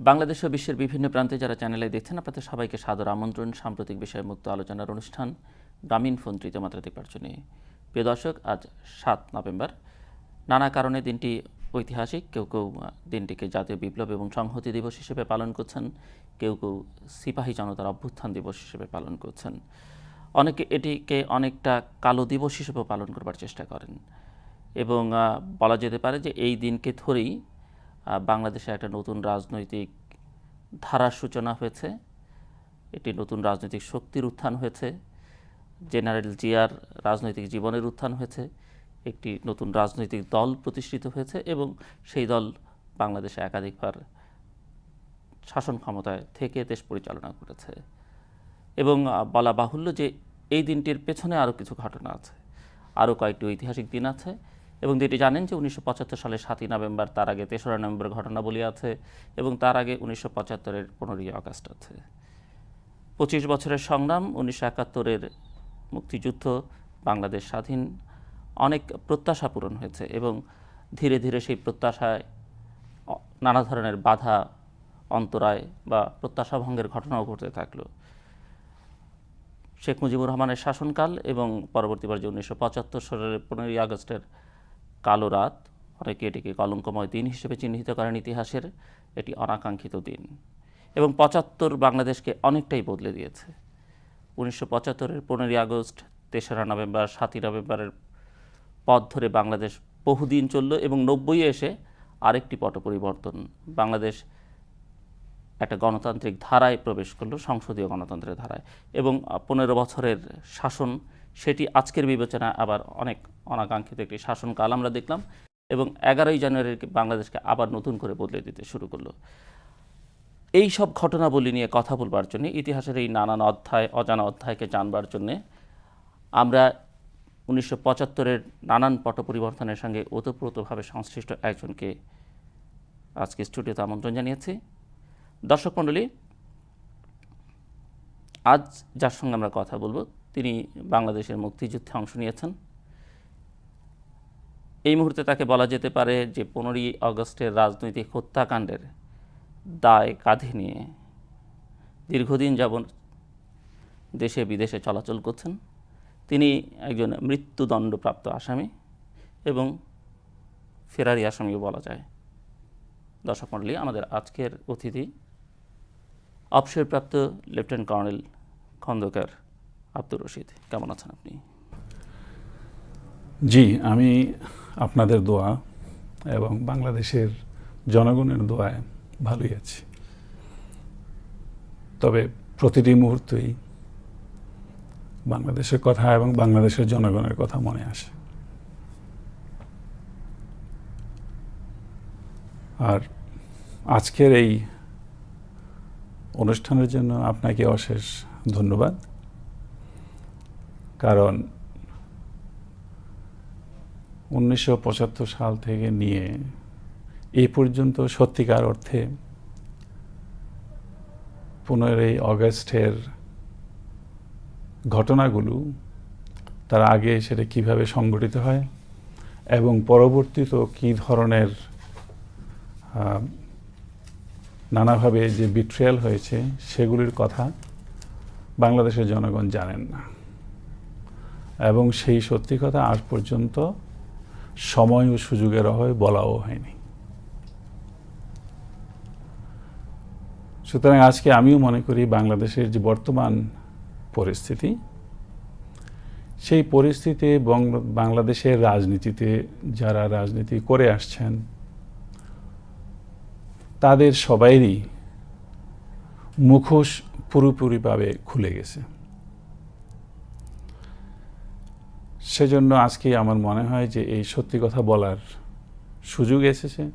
বাংলাদেশ ও বিশ্বের বিভিন্ন প্রান্তে যারা চ্যানেলে দেখছেন, আপনাদের সবাইকে সাদর আমন্ত্রণ, সাম্প্রতিক বিষয়মুক্ত আলোচনার অনুষ্ঠান গ্রামীণ ফোন তৃতীয় মাত্রাধিক নির্বাচনে প্রিয় দর্শক, আজ সাত নভেম্বর। নানা কারণে দিনটি ঐতিহাসিক। কেউ কেউ দিনটিকে জাতীয় বিপ্লব এবং সংহতি দিবস হিসেবে পালন করছেন। কেউ কেউ সিপাহী জনতার অভ্যুত্থান দিবস হিসেবে পালন করছেন। অনেকে এটিকে অনেকটা কালো দিবস হিসেবেও পালন করবার চেষ্টা করেন। এবং বলা যেতে পারে যে এই দিনকে ধরেই বাংলাদেশে একটা নতুন রাজনৈতিক ধারার সূচনা হয়েছে। এটি নতুন রাজনৈতিক শক্তির উত্থান হয়েছে। জেনারেল জিয়ার রাজনৈতিক জীবনের উত্থান হয়েছে। একটি নতুন রাজনৈতিক দল প্রতিষ্ঠিত হয়েছে এবং সেই দল বাংলাদেশে একাধিকবার শাসন ক্ষমতায় থেকে দেশ পরিচালনা করেছে। এবং বলা বাহুল্য যে এই দিনটির পেছনে আরও কিছু ঘটনা আছে। আরও কয়েকটি ঐতিহাসিক দিন আছে। এবং যেটি জানেন যে উনিশশো পঁচাত্তর সালে সাতই নভেম্বর তার আগে তেসরা নভেম্বর ঘটনাবলী আছে এবং তার আগে উনিশশো পঁচাত্তরের পনেরোই আগস্ট আছে। পঁচিশ বছরের সংগ্রাম, উনিশশো একাত্তরের মুক্তিযুদ্ধ, বাংলাদেশ স্বাধীন, অনেক প্রত্যাশা পূরণ হয়েছে এবং ধীরে ধীরে সেই প্রত্যাশায় নানা ধরনের বাধা, অন্তরায় বা প্রত্যাশা ভঙ্গের ঘটনাও ঘটতে থাকল। শেখ মুজিবুর রহমানের শাসনকাল এবং পরবর্তীবার যে উনিশশো পঁচাত্তর সালের পনেরোই আগস্টের কালো রাত, অনেকে এটিকে কলঙ্কময় দিন হিসেবে চিহ্নিত করেন ইতিহাসের, এটি অনাকাঙ্ক্ষিত দিন। এবং পঁচাত্তর বাংলাদেশকে অনেকটাই বদলে দিয়েছে। উনিশশো পঁচাত্তরের পনেরোই আগস্ট, তেসরা নভেম্বর, সাতই নভেম্বরের পথ ধরে বাংলাদেশ বহুদিন চলল এবং নব্বই এসে আরেকটি পট পরিবর্তন, বাংলাদেশ একটা গণতান্ত্রিক ধারায় প্রবেশ করল, সংসদীয় গণতন্ত্রের ধারায়। এবং পনেরো বছরের শাসন সেটি আজকের বিবেচনা আবার অনেক অনাকাঙ্ক্ষিত একটি শাসনকাল আমরা দেখলাম এবং এগারোই জানুয়ারি বাংলাদেশকে আবার নতুন করে বদলে দিতে শুরু করল। এই সব ঘটনাবলী নিয়ে কথা বলবার জন্যে, ইতিহাসের এই নানান অধ্যায়, অজানা অধ্যায়কে জানবার জন্যে আমরা উনিশশো পঁচাত্তরের নানান পট পরিবর্তনের সঙ্গে ওতপ্রোতভাবে সংশ্লিষ্ট একজনকে আজকে স্টুডিওতে আমন্ত্রণ জানিয়েছি। দর্শক মণ্ডলী, আজ যার সঙ্গে আমরা কথা বলব তিনি বাংলাদেশের মুক্তিযুদ্ধে অংশ নিয়েছেন। এই মুহূর্তে তাকে বলা যেতে পারে যে পনেরোই আগস্টের রাজনৈতিক হত্যাকাণ্ডের দায় কাঁধে নিয়ে দীর্ঘদিন যাবৎ দেশে বিদেশে চলাচল করছেন। তিনি একজন মৃত্যুদণ্ডপ্রাপ্ত আসামি এবং ফেরারি আসামিও বলা যায়। দর্শক মণ্ডলী, আমাদের আজকের অতিথি অবসরপ্রাপ্ত লেফটেন্যান্ট কর্নেল খন্দকার আব্দুর রশিদ, কেমন আছেন আপনি? জি, আমি আপনাদের দোয়া এবং বাংলাদেশের জনগণের দোয়ায় ভালোই আছি। তবে প্রতিটি মুহূর্তেই বাংলাদেশের কথা এবং বাংলাদেশের জনগণের কথা মনে আসে। আর আজকের এই অনুষ্ঠানের জন্য আপনাকে অশেষ ধন্যবাদ। কারণ উনিশশো পঁচাত্তর সাল থেকে নিয়ে এ পর্যন্ত সত্যিকার অর্থে পনেরোই অগস্টের ঘটনাগুলো তার আগে সেটা কীভাবে সংগঠিত হয় এবং পরবর্তীত কী ধরনের নানাভাবে যে বিট্রিয়াল হয়েছে সেগুলির কথা বাংলাদেশের জনগণ জানেন না। এবং সেই সত্যি কথা আজ পর্যন্ত সময় ও সুযোগের অভাবে বলাও হয়নি। সুতরাং আজকে আমিও মনে করি বাংলাদেশের যে বর্তমান পরিস্থিতি, সেই পরিস্থিতি বাংলাদেশের রাজনীতিতে যারা রাজনীতি করে আসছেন, তাদের সবাইরই মুখোশ পুরোপুরিভাবে খুলে গেছে। সেজন্য আজকে আমার মনে হয় যে এই সত্যি কথা বলার সুযোগ এসেছে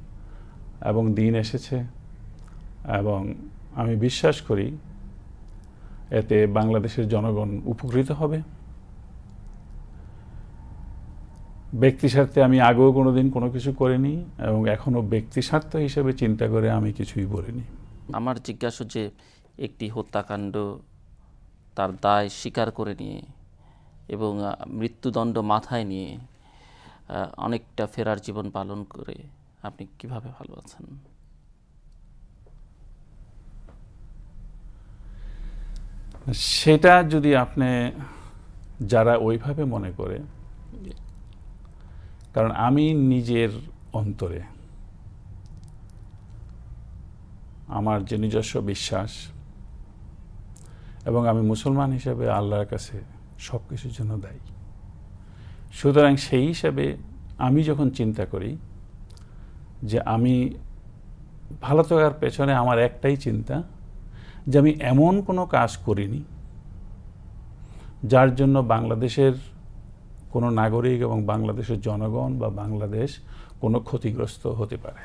এবং দিন এসেছে এবং আমি বিশ্বাস করি এতে বাংলাদেশের জনগণ উপকৃত হবে। ব্যক্তি স্বার্থে আমি আগেও কোনো দিন কোনো কিছু করিনি এবং এখনও ব্যক্তি স্বার্থ হিসেবে চিন্তা করে আমি কিছুই বলিনি। আমার জিজ্ঞাসা যে একটি হত্যাকাণ্ড তার দায় স্বীকার করে নিয়ে এবং মৃত্যুদণ্ড মাথায় নিয়ে অনেকটা ফেরার জীবন পালন করে আপনি কীভাবে ভালো আছেন? সেটা যদি আপনি, যারা ওইভাবে মনে করে, কারণ আমি নিজের অন্তরে, আমার যে নিজস্ব বিশ্বাস এবং আমি মুসলমান হিসেবে আল্লাহর কাছে সব কিছুর জন্য দায়ী। সুতরাং সেই হিসাবে আমি যখন চিন্তা করি যে আমি ভালো থাকার পেছনে আমার একটাই চিন্তা যে আমি এমন কোনো কাজ করিনি যার জন্য বাংলাদেশের কোনো নাগরিক এবং বাংলাদেশের জনগণ বা বাংলাদেশ কোনো ক্ষতিগ্রস্ত হতে পারে।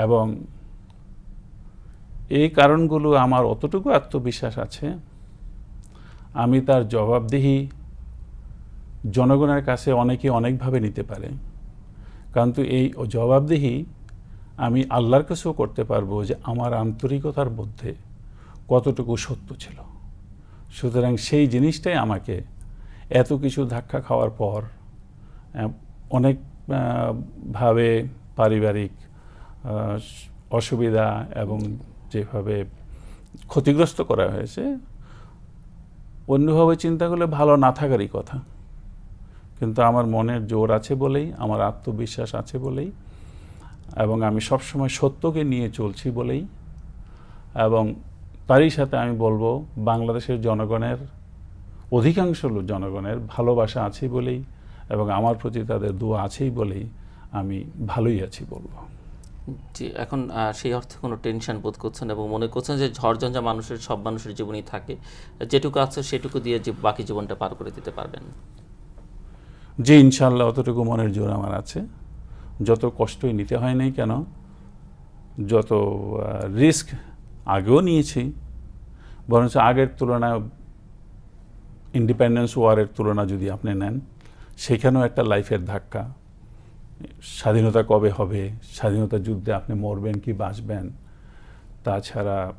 এবং এই কারণগুলো আমার অতটুকু আত্মবিশ্বাস আছে। আমি তার জবাবদিহি জনগণের কাছে অনেকে অনেকভাবে নিতে পারে। কিন্তু এই জবাবদিহি আমি আল্লাহর কাছেও করতে পারব যে আমার আন্তরিকতার মধ্যে কতটুকু সত্য ছিল। সুতরাং সেই জিনিসটাই আমাকে এত কিছু ধাক্কা খাওয়ার পর অনেক ভাবে পারিবারিক অসুবিধা এবং যেভাবে ক্ষতিগ্রস্ত করা হয়েছে, অন্যভাবে চিন্তা করলে ভালো না থাকারই কথা। কিন্তু আমার মনের জোর আছে বলেই, আমার আত্মবিশ্বাস আছে বলেই, এবং আমি সবসময় সত্যকে নিয়ে চলছি বলেই, এবং তারই সাথে আমি বলব, বাংলাদেশের জনগণের, অধিকাংশ জনগণের ভালোবাসা আছে বলেই, এবং আমার প্রতি তাদের দোয়া আছেই বলেই আমি ভালোই আছি বলব। জি এখন সেই অর্থে কোনো টেনশন বোধ করছেন এবং মনে করছেন যে ঝড়ঝঞ্ঝা মানুষের, সব মানুষের জীবনই থাকে। যেটুকু আছে সেটুকু দিয়ে যে বাকি জীবনটা পার করে দিতে পারবেন। যে ইনশাল্লাহ অতটুকু মনের জোর আমার আছে। যত কষ্টই নিতে হয় নাই কেন, যত রিস্ক আগেও নিয়েছি, বরঞ্চ আগের তুলনায় ইন্ডিপেন্ডেন্স ওয়ারের তুলনা যদি আপনি নেন, সেখানেও একটা লাইফের ধাক্কা। স্বাধীনতা কবে হবে? স্বাধীনতা যুদ্ধে আপনি মরবেন কি বাঁচবেন? তাছাড়া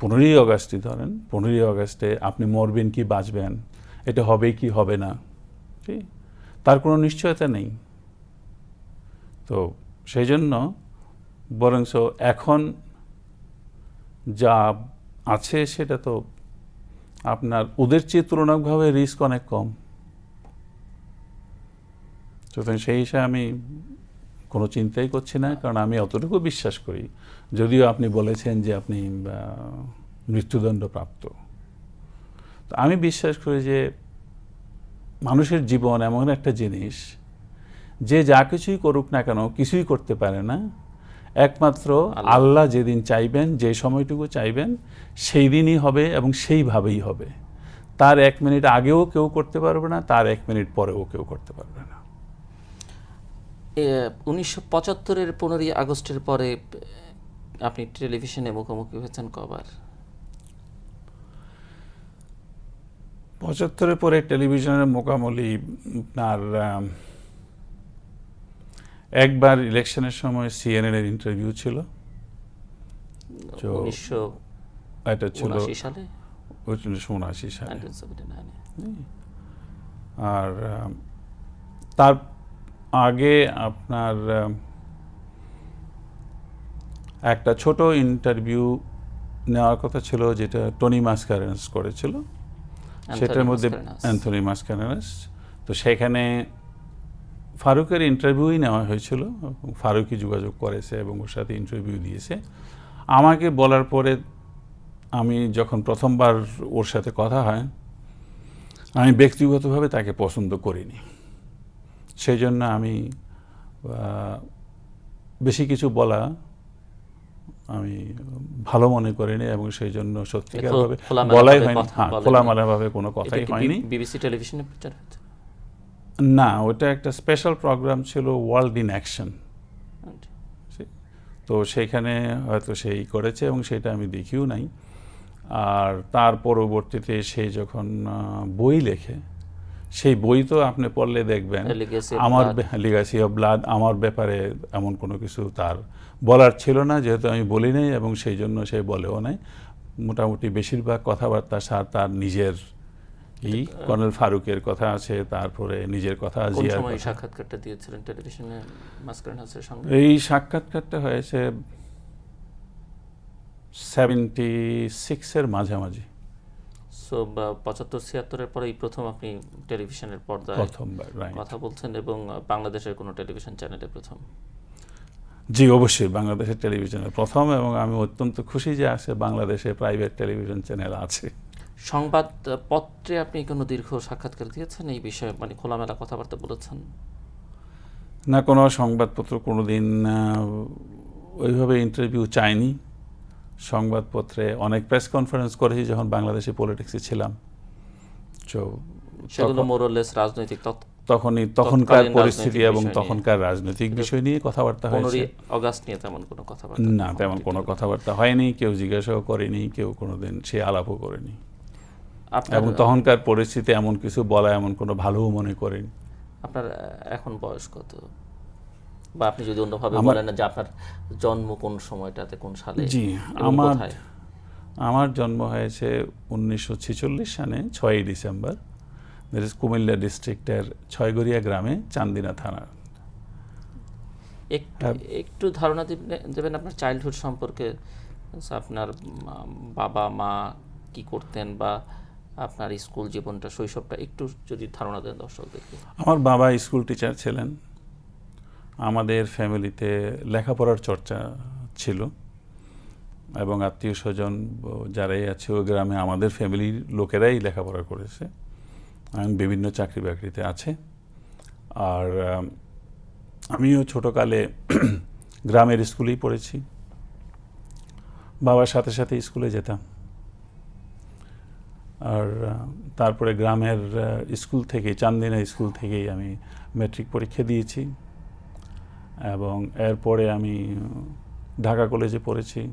পনেরোই অগাস্টই ধরেন, পনেরোই অগাস্টে আপনি মরবেন কি বাঁচবেন? এটা হবে কি হবে না? ঠিক তার কোনো নিশ্চয়তা নেই। তো সেই জন্য বরঞ্চ এখন যা আছে সেটা তো আপনার ওদের চেয়ে তুলনামূলকভাবে রিস্ক অনেক কম। সুতরাং সেই হিসাবে আমি কোনো চিন্তাই করছি না কারণ আমি অতটুকু বিশ্বাস করি। যদিও আপনি বলেছেন যে আপনি আহ, মৃত্যুদণ্ড প্রাপ্ত তো আমি বিশ্বাস করি যে মানুষের জীবন এমন একটা জিনিস যে যা কিছুই করুক না কেন কিছুই করতে পারে না। একমাত্র। আল্লাহ যেদিন চাইবেন যে সময়টুকু চাইবেন সেই দিনই হবে এবং সেইভাবেই হবে। তার এক মিনিট আগেও কেউ করতে পারবে না তার এক মিনিট পরেও কেউ করতে পারবে না। উনিশশো পঁচাত্তরের পনেরোই আগস্টের পরে আপনি টেলিভিশনে মুখোমুখি হয়েছেন কবার? পঁচাত্তরের পরে টেলিভিশনের মোকামলি আপনার একবার ইলেকশনের সময় সিএনএন এর ইন্টারভিউ ছিল। এটা ছিল সালে? উনিশশো উনআশি সালে। আর তার আগে আপনার একটা ছোট ইন্টারভিউ নেওয়ার কথা ছিল যেটা টনি মাস্কারেন্স করেছিল। সেটার মধ্যে। অ্যান্থনি মাস্কারেনাস তো সেখানে ফারুকের ইন্টারভিউই নেওয়া হয়েছিল। ফারুকই যোগাযোগ করেছে এবং ওর সাথে ইন্টারভিউ দিয়েছে। আমাকে বলার পরে আমি যখন প্রথমবার ওর সাথে কথা হয় আমি ব্যক্তিগতভাবে তাকে পছন্দ করিনি। সেই জন্য আমি বেশি কিছু বলা আমি ভালো মনে করিনি এবং সেই জন্য সত্যিকারভাবে বলাই হয়নি। হ্যাঁ। খোলামেলাভাবে কোনো কথাই হয়নি। বিবিসি টেলিভিশনে প্রচার হয়েছে? না ওটা একটা স্পেশাল প্রোগ্রাম ছিল ওয়ার্ল্ড ইন অ্যাকশন তো সেখানে হয়তো সেই করেছে এবং সেটা আমি দেখিও নাই। আর তার পরবর্তীতে সে যখন বই লেখে সেই বই তো আপনি পড়লে দেখবেন আমার লিগাসি অফ ব্লাড আমার ব্যাপারে এমন কোনো কিছু তার বলার ছিল না যেহেতু আমি বলি নাই এবং সেই জন্য সে বলেও নাই। মোটামুটি বেশিরভাগ কথাবার্তা সার তার নিজের ই কর্নেল ফারুকের কথা আছে তারপরে নিজের কথা জিয়ার এই সাক্ষাৎকারটা দিয়েছিলেন টেলিভিশনে সঙ্গে? এই সাক্ষাৎকারটা হয়েছে সেভেন্টি সিক্সের মাঝামাঝি। সো পঁচাত্তর ছিয়াত্তরের পরে এই প্রথম আপনি টেলিভিশনের পর্দায় প্রথমবার কথা বলছেন এবং বাংলাদেশের কোনো টেলিভিশন চ্যানেলে প্রথম। জি অবশ্যই বাংলাদেশের টেলিভিশনের প্রথম এবং আমি অত্যন্ত খুশি যে আছে বাংলাদেশে প্রাইভেট টেলিভিশন চ্যানেল আছে। সংবাদ আহ, পত্রে আপনি কোনো দীর্ঘ সাক্ষাৎকার দিয়েছেন এই বিষয়ে? মানে খোলামেলা কথাবার্তা বলেছেন? না কোনো সংবাদপত্র কোনোদিন আহ, ওইভাবে ইন্টারভিউ চাইনি। সংবাদপত্রে অনেক প্রেস কনফারেন্স করেছি যখন বাংলাদেশে পলিটিক্সে ছিলাম। তো সেগুলো মোরলেস রাজনৈতিক তখনই তখনকার পরিস্থিতি এবং। তখনকার রাজনৈতিক বিষয় নিয়ে কথাবার্তা হয়েছে। অগাস্ট নিয়ে তেমন কোনো কথাবার্তা না তেমন কোনো কথাবার্তা হয়নি কেউ জিজ্ঞাসাও করেনি কেউ কোনোদিন সে আলাপও করেনি। এবং তখনকার পরিস্থিতি এমন কিছু বলা এমন কোনো ভালোও মনে করেনি। আপনার এখন বয়স কত? বা আপনি যদি অন্যভাবে বলেন যে আপনার জন্ম কোন সময়টাতে কোন সালে জি আমার আমার জন্ম হয়েছে উনিশশো ছেচল্লিশ সালে ছয়ই ডিসেম্বর। দ্যাট ইজ কুমিল্লা ডিস্ট্রিক্টের ছয়গড়িয়া গ্রামে চান্দিনা থানার একটু হ্যাঁ। একটু ধারণা দিবে- দেবেন আপনার চাইল্ডহুড সম্পর্কে। আপনার বাবা মা কি করতেন বা আপনার স্কুল জীবনটা শৈশবটা একটু যদি ধারণা দেন দর্শকদেরকে। আমার বাবা স্কুল টিচার ছিলেন। আমাদের ফ্যামিলিতে লেখাপড়ার চর্চা ছিল এবং আত্মীয় স্বজন যারাই আছে ওই গ্রামে আমাদের ফ্যামিলির লোকেরাই লেখাপড়া করেছে বিভিন্ন চাকরি বাকরিতে আছে। আর আমিও ছোটোকালে গ্রামের স্কুলেই পড়েছি। বাবার সাথে সাথে স্কুলে যেতাম। আর, তারপরে গ্রামের স্কুল থেকে চান্দিনা স্কুল থেকেই আমি ম্যাট্রিক পরীক্ষা দিয়েছি। এবং এরপরে আমি ঢাকা কলেজে পড়েছি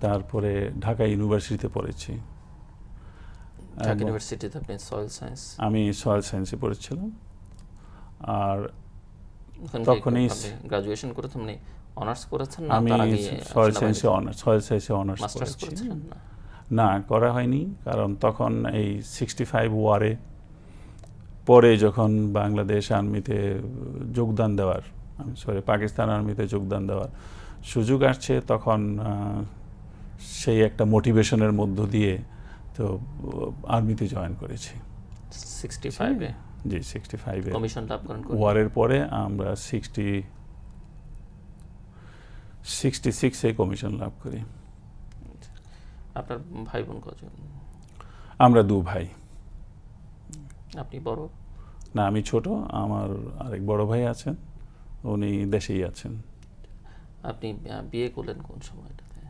তারপরে ঢাকা ইউনিভার্সিটিতে পড়েছি। ঢাকা ইউনিভার্সিটিতে আপনি সয়েল সায়েন্স আমি সয়েল সায়েন্সে পড়েছিলাম। আর তখনই- গ্রাজুয়েশন করেছেন? মানে অনার্স করেছেন না? আমি সয়েল সায়েন্সে অনার্স সয়েল সায়েন্সে অনার্স মাস্টার্স করেছি। করেছিলেন না? না করা হয়নি কারণ তখন এই সিক্সটি ফাইভ ওয়ারে পরে যখন বাংলাদেশ আর্মিতে যোগদান দেওয়ার সরি পাকিস্তান আর্মিতে যোগদান দেওয়ার সুযোগ আসছে তখন সেই একটা মোটিভেশনের মধ্য দিয়ে তো আর্মিতে জয়েন করেছি। সিক্সটি ফাইভে জি সিক্সটি ফাইভে কমিশন লাভ করেন ওয়ারের পরে আমরা সিক্সটি সিক্সটি সিক্সে কমিশন লাভ করি। আপনার ভাই বোন কজন? আমরা দু ভাই। আপনি বড়? না আমি ছোট আমার আরেক বড় ভাই আছেন। উনি দেশেই আছেন। আপনি বিয়ে করলেন কোন সময়টাতে?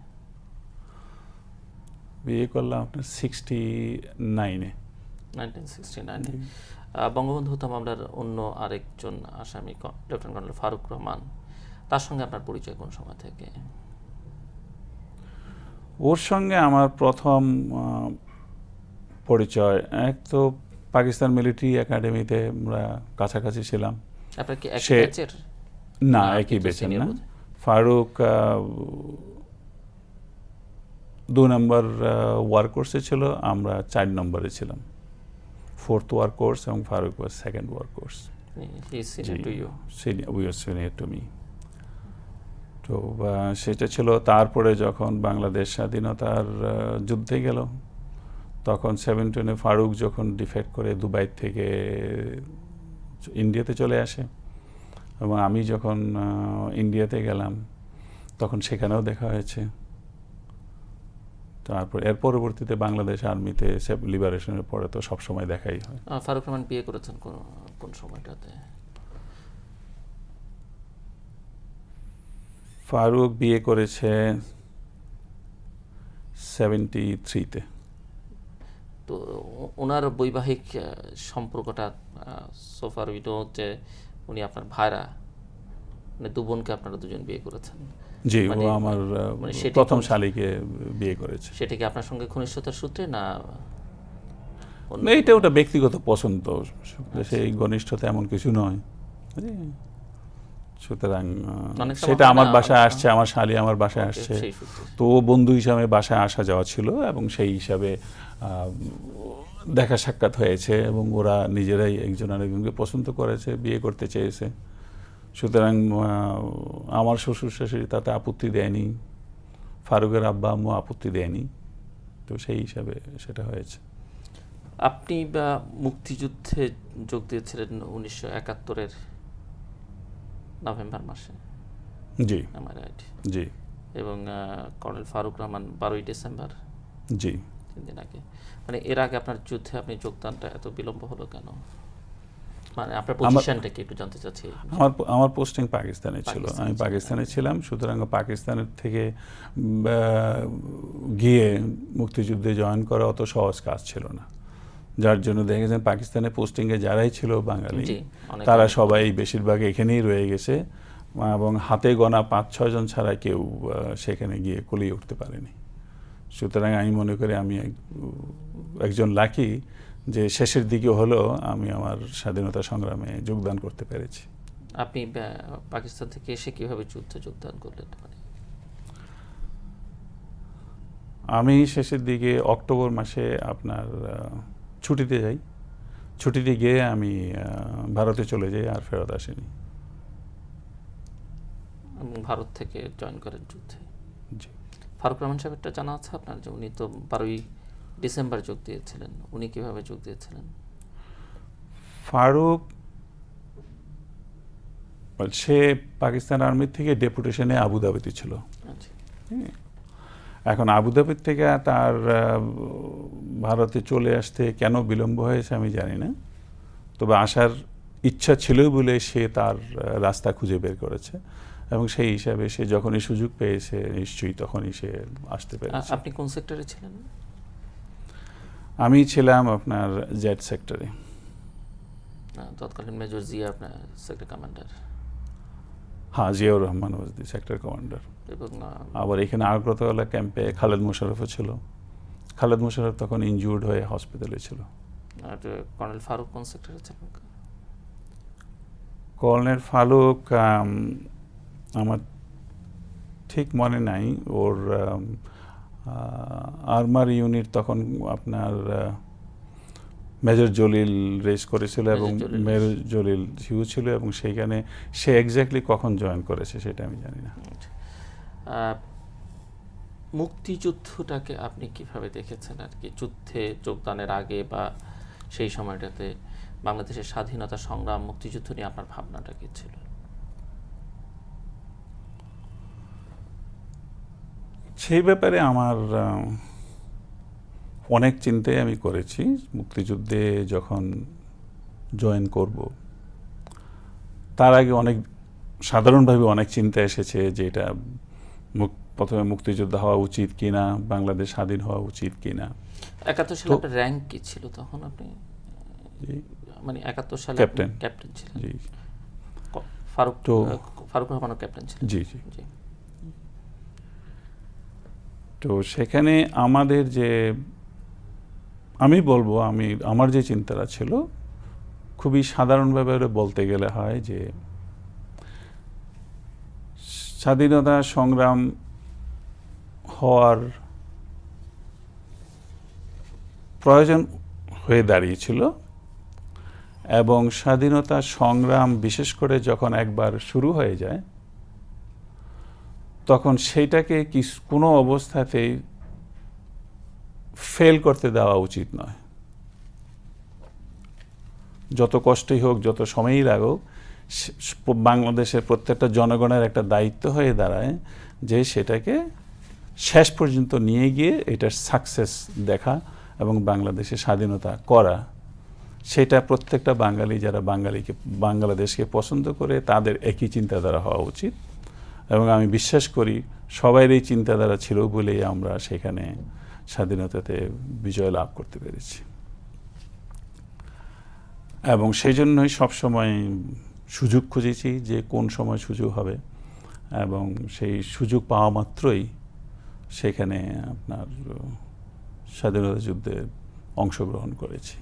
বিয়ে করলাম আপনার সিক্সটি নাইনে বঙ্গবন্ধু হত্যা মামলার অন্য আরেকজন আসামি লেফটেন্যান্ট কর্নেল ফারুক রহমান তার সঙ্গে আপনার পরিচয় কোন সময় থেকে? ওর সঙ্গে আমার প্রথম পরিচয়। এক তো পাকিস্তান মিলিটারি একাডেমিতে আমরা কাছাকাছি ছিলাম। আপনার কি এক ব্যাচের? না একই বেছেন না। ফারুক দু নম্বর ওয়ার কোর্সে ছিল আমরা চার নম্বরে ছিলাম। ফোর্থ ওয়ার কোর্স এবং Farooq war second war course senior to me. তো সেটা ছিল তারপরে যখন বাংলাদেশ স্বাধীনতার যুদ্ধে গেল তখন সেভেন্টিনে ফারুক যখন ডিফেক্ট করে দুবাই থেকে ইন্ডিয়াতে চলে আসে এবং আমি যখন ইন্ডিয়াতে গেলাম তখন সেখানেও দেখা হয়েছে। তারপর এর পরবর্তীতে বাংলাদেশ আর্মিতে লিবারেশনের পরে তো সবসময় দেখাই হয়। ফারুক রহমান বিয়ে করেছেন কোন কোন সময়টাতে? ফারুক বিয়ে করেছে সেভেন্টি থ্রিতে তো ওনার বৈবাহিক সম্পর্কটা সোফার উইডো যে উনি আপনার ভাইরা মানে দু বোনকে আপনারা দুজন বিয়ে করেছেন। জি ও মানে- আমার মানে প্রথম শালিকে বিয়ে করেছে। সেটা কি আপনার সঙ্গে ঘনিষ্ঠতার সূত্রে না এটা ওটা ব্যক্তিগত পছন্দ সেই ঘনিষ্ঠতা এমন কিছু নয়। সুতরাং সেটা আমার বাসায় আসছে আমার শালি আমার বাসায় আসছে। তো বন্ধু হিসাবে বাসায় আসা যাওয়া ছিল এবং সেই হিসাবে দেখা সাক্ষাৎ হয়েছে এবং ওরা নিজেরাই একজন আরেকজনকে পছন্দ করেছে বিয়ে করতে চেয়েছে। সুতরাং আমার শ্বশুর শাশুড়ি তাতে আপত্তি দেয়নি ফারুকের আব্বা আম্মু আপত্তি দেয়নি। তো সেই হিসাবে সেটা হয়েছে। আপনি বা মুক্তিযুদ্ধে যোগ দিয়েছিলেন উনিশশো একাত্তরের নভেম্বর মাসে। জি। আমার রাইট জি। এবং কর্নেল ফারুক রহমান বারোই ডিসেম্বর। জি। তিন দিন আগে। মানে এর আগে আপনার যুদ্ধে আপনি যোগদানটা এত বিলম্ব হলো কেন? মানে আপনার পজিশনটা কি একটু জানতে চাচ্ছি। আমার আমার পোস্টিং পাকিস্তানে ছিল। আমি পাকিস্তানে ছিলাম। সুতরাং পাকিস্তানের থেকে গিয়ে মুক্তিযুদ্ধে জয়েন করা অত সহজ কাজ ছিল না। যার জন্য দেখেছেন পাকিস্তানে পোস্টিংয়ে যারাই ছিল বাঙালি তারা সবাই বেশিরভাগ এখানেই রয়ে গেছে এবং হাতে গোনা পাঁচ ছজন ছাড়া কেউ সেখানে গিয়ে কলিয়ে উঠতে পারেনি। সুতরাং আমি মনে করি আমি এক- একজন লাকি যে শেষের দিকে হলেও আমি আমার স্বাধীনতা সংগ্রামে যোগদান করতে পেরেছি। আপনি পাকিস্তান থেকে এসে কীভাবে যুদ্ধে যোগদান করলেন? আমি শেষের দিকে অক্টোবর মাসে আপনার ছুটিতে যাই। ছুটিতে গিয়ে আমি ভারতে চলে যাই আর ফেরত আসিনি। ভারত থেকে জয়েন করেন যুদ্ধে। জি। ফারুক রহমান সাহেবটা জানা আছে আপনার যে উনি তো বারোই ডিসেম্বর যোগ দিয়েছিলেন। উনি কীভাবে যোগ দিয়েছিলেন? ফারুক সে পাকিস্তান আর্মির থেকে ডেপুটেশনে আবুধাবিতে ছিল। আচ্ছা। হুম। এখন আবুধাবির থেকে তার ভারতে চলে আসতে কেন বিলম্ব হয়েছে আমি জানি না। তবে আসার ইচ্ছা ছিল বলে সে তার রাস্তা খুঁজে বের করেছে। এবং সেই হিসাবে সে যখনই সুযোগ পেয়েছে নিশ্চয়ই তখনই সে আসতে পেরেছে। আপনি কোন সেক্টরে ছিলেন? আমি ছিলাম আপনার জেড সেক্টরে। তৎকালীন মেজর জিয়া আপনার সেক্টর কমান্ডার। হ্যাঁ Ziaur Rahman was the sector commander. আবার এখানে আগরতলা ক্যাম্পে খালেদ মোশারফও ছিল। খালেদ মোশারফ তখন ইনজুর্ড হয়ে হসপিটালে ছিল। আর কর্নেল ফারুক কোন সেক্টরে ছিলেন? কর্নেল ফালুক আমার ঠিক মনে নাই। ওর আর্মার ইউনিট তখন আপনার মেজর জলিল রেস করেছিল এবং মেজর জলিল হিউ ছিল এবং সেইখানে সে এক্স্যাক্টলি কখন জয়েন করেছে সেটা আমি জানি না। আহ, মুক্তিযুদ্ধটাকে আপনি কীভাবে দেখেছেন আর কি? যুদ্ধে যোগদানের আগে বা সেই সময়টাতে বাংলাদেশের স্বাধীনতা সংগ্রাম, মুক্তিযুদ্ধ নিয়ে আপনার ভাবনাটা কি ছিল? সেই ব্যাপারে আমার অনেক চিন্তাই আমি করেছি। মুক্তিযুদ্ধে যখন জয়েন করব, তার আগে অনেক, সাধারণভাবে অনেক চিন্তা এসেছে যে এটা প্রথমে মুক্তিযোদ্ধা হওয়া উচিত কিনা বাংলাদেশ স্বাধীন হওয়া উচিত কিনা। একাত্তর সালে আপনার র্যাঙ্ক কি ছিল তখন আপনি? মানে একাত্তর সালে ক্যাপ্টেন। ক্যাপ্টেন ছিলেন। জি। ফারুক তো- ফারুক রহমানও ক্যাপ্টেন ছিলেন। জি জি। জি। তো সেখানে আমাদের যে আমি বলব আমি আমার যে চিন্তাটা ছিল খুবই সাধারণভাবে বলতে গেলে হয় যে স্বাধীনতা সংগ্রাম হওয়ার প্রয়োজন হয়ে দাঁড়িয়েছিল এবং স্বাধীনতা সংগ্রাম বিশেষ করে যখন একবার শুরু হয়ে যায়, তখন সেইটাকে কি কোনো অবস্থাতেই ফেল করতে দেওয়া উচিত নয়। যত কষ্টই হোক, যত সময়ই লাগুক বাংলাদেশের প্রত্যেকটা জনগণের একটা দায়িত্ব হয়ে দাঁড়ায় যে সেটাকে শেষ পর্যন্ত নিয়ে গিয়ে এটার সাকসেস দেখা এবং বাংলাদেশে স্বাধীনতা করা। সেটা প্রত্যেকটা বাঙালি, যারা বাঙালিকে, বাংলাদেশকে পছন্দ করে, তাদের একই চিন্তাধারা হওয়া উচিত। এবং আমি বিশ্বাস করি, সবাইয়ের এই চিন্তাধারা ছিল বলেই আমরা সেখানে স্বাধীনতাতে বিজয় লাভ করতে পেরেছি। এবং সেই জন্যই সবসময় সুযোগ খুঁজেছি যে কোন সময় সুযোগ হবে এবং সেই সুযোগ পাওয়া মাত্রই সেখানে আপনার স্বাধীনতা যুদ্ধে অংশগ্রহণ করেছি।